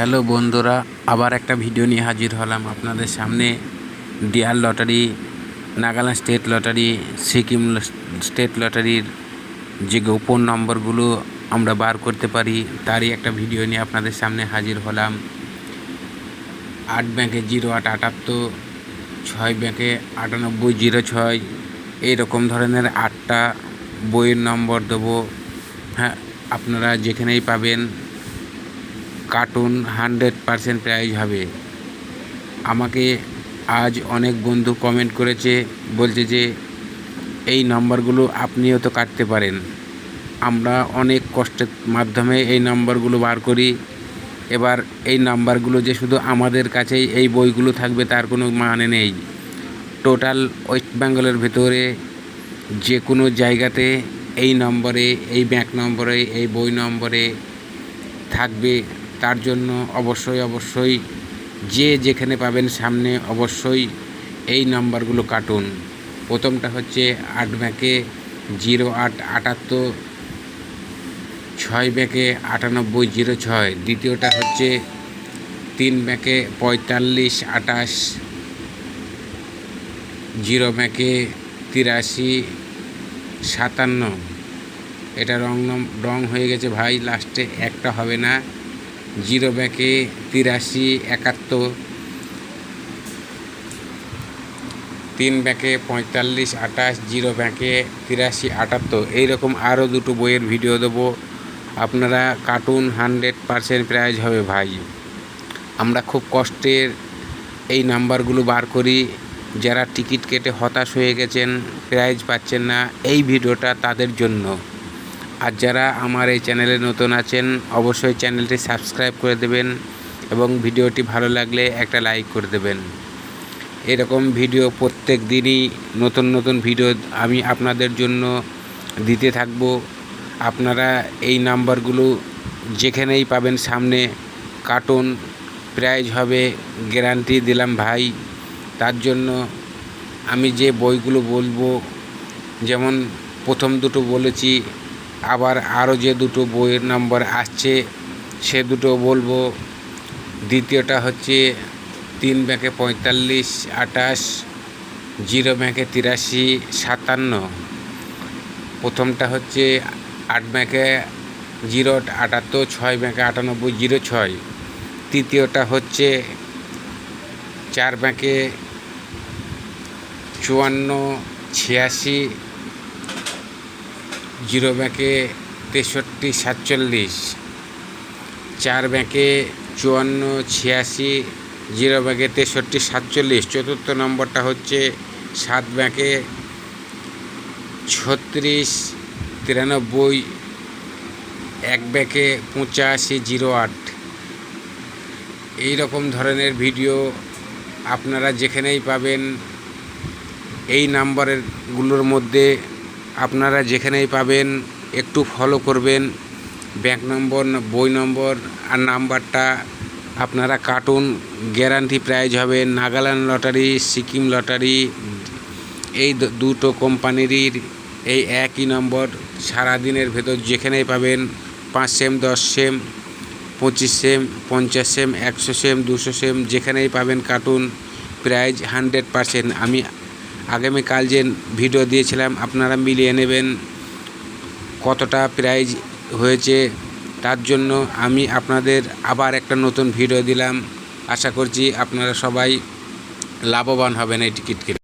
Hello বন্ধুরা, আবার একটা ভিডিও নিয়ে হাজির হলাম আপনাদের সামনে। Dear lottery, Nagaland state lottery, Sikkim state লটারির যে গোপন নম্বরগুলো আমরা বার করতে পারি, তারই একটা ভিডিও নিয়ে আপনাদের সামনে হাজির হলাম। আট ব্যাংকে জিরো আট আটাত্তর, ছয় ব্যাংকে আটানব্বই জিরো ছয়, এইরকম ধরনের আটটা বইয়ের নম্বর দেবো। হ্যাঁ আপনারা যেখানেই পাবেন কার্টুন হান্ড্রেড পারসেন্ট প্রাইজ হবে। আমাকে আজ অনেক বন্ধু কমেন্ট করেছে, বলছে যে, এই নাম্বারগুলো আপনিও তো কাটতে পারেন। আমরা অনেক কষ্টের মাধ্যমে এই নাম্বারগুলো বার করি। এবার এই নাম্বারগুলো যে শুধু আমাদের কাছেই এই বইগুলো থাকবে তার কোনো মানে নেই। টোটাল ওয়েস্ট বেঙ্গলের ভেতরে যে কোনো জায়গাতে এই নম্বরে, এই ব্যাংক নম্বরে, এই বই নম্বরে থাকবে তার জন্য অবশ্যই অবশ্যই যে যেখানে পাবেন সামনে অবশ্যই এই নাম্বারগুলো কাটুন। প্রথমটা হচ্ছে আট ব্যাঁকে জিরো আট আটাত্তর, ছয় ব্যাঁকে আটানব্বই জিরো ছয়। দ্বিতীয়টা হচ্ছে তিন ব্যাঁকে পঁয়তাল্লিশ আটাশ, জিরো ব্যাঁকে তিরাশি সাতান্ন। এটা রং রং হয়ে গেছে ভাই, লাস্টে একটা হবে না। জিরো ব্যাকে তিরাশি, একাত্তর। তিন ব্যাকে পঁয়তাল্লিশ, আঠাশ। জিরো ব্যাকে তিরাশি, আটাত্তর। এইরকম আরও দুটো বইয়ের ভিডিও দেবো। আপনারা কার্টুন হান্ড্রেড পারসেন্ট প্রাইজ হবে ভাই। আমরা খুব কষ্টের এই নাম্বারগুলো বার করি। যারা টিকিট কেটে হতাশ হয়ে গেছেন, প্রাইজ পাচ্ছেন না, এই ভিডিওটা তাদের জন্য। আর যারা আমার এই চ্যানেলে নতুন আছেন, অবশ্যই চ্যানেলটি সাবস্ক্রাইব করে দেবেন এবং ভিডিওটি ভালো লাগলে একটা লাইক করে দেবেন। এরকম ভিডিও প্রত্যেক দিনই নতুন নতুন ভিডিও আমি আপনাদের জন্য দিতে থাকব। আপনারা এই নাম্বারগুলো যেখানেই পাবেন, সামনে কার্টুন প্রাইজ হবে, গ্যারান্টি দিলাম ভাই। তার জন্য আমি যে বইগুলো বলব, যেমন প্রথম দুটো বলেছি আবার আরও যে দুটো বইয়ের নম্বর আসছে, সে দুটো বলব। দ্বিতীয়টা হচ্ছে তিন ব্যাঁকে পঁয়তাল্লিশ আটাশ জিরো ব্যাঁকে তিরাশি, সাতান্ন। প্রথমটা হচ্ছে আট ব্যাঁকে জিরো আটাত্তর, ছয় ব্যাঁকে আটানব্বই, জিরো ছয়। তৃতীয়টা হচ্ছে চার ব্যাঁকে চুয়ান্ন, ছিয়াশি জিরো ব্যাঁকে তেষট্টি সাতচল্লিশ, চার ব্যাঁকে চুয়ান্ন ছিয়াশি, জিরো ব্যাঁকে তেষট্টি সাতচল্লিশ, চতুর্থ নম্বরটা হচ্ছে সাত ব্যাঁকে ছত্রিশ তিরানব্বই, এক ব্যাঁকে পঁচাশি জিরো আট। এই রকম ধরনের ভিডিও আপনারা যেখানেই পাবেন, এই নাম্বারেরগুলোর মধ্যে আপনারা যেখানেই পাবেন, একটু ফলো করবেন। ব্যাংক নম্বর বই নম্বর আর নাম্বারটা আপনারা কার্টুন গ্যারান্টি প্রাইজ হবে নাগাল্যান্ড লটারি, সিকিম লটারি। এই দুটো কোম্পানিরই এই একই নম্বর সারাদিনের ভেতর যেখানেই পাবেন, পাঁচ সেম দশ সেম পঁচিশ সেম পঞ্চাশ সেম একশো সেম দুশো সেম যেখানেই পাবেন কার্টুন প্রাইজ হান্ড্রেড পারসেন্ট আমি আগামীকাল যে ভিডিও দিয়েছিলাম, আপনারা মিলিয়ে নেবেন কতটা প্রাইজ হয়েছে। তার জন্য আমি আপনাদের আবার একটা নতুন ভিডিও দিলাম। আশা করছি আপনারা সবাই লাভবান হবেন এই টিকিট কিনে।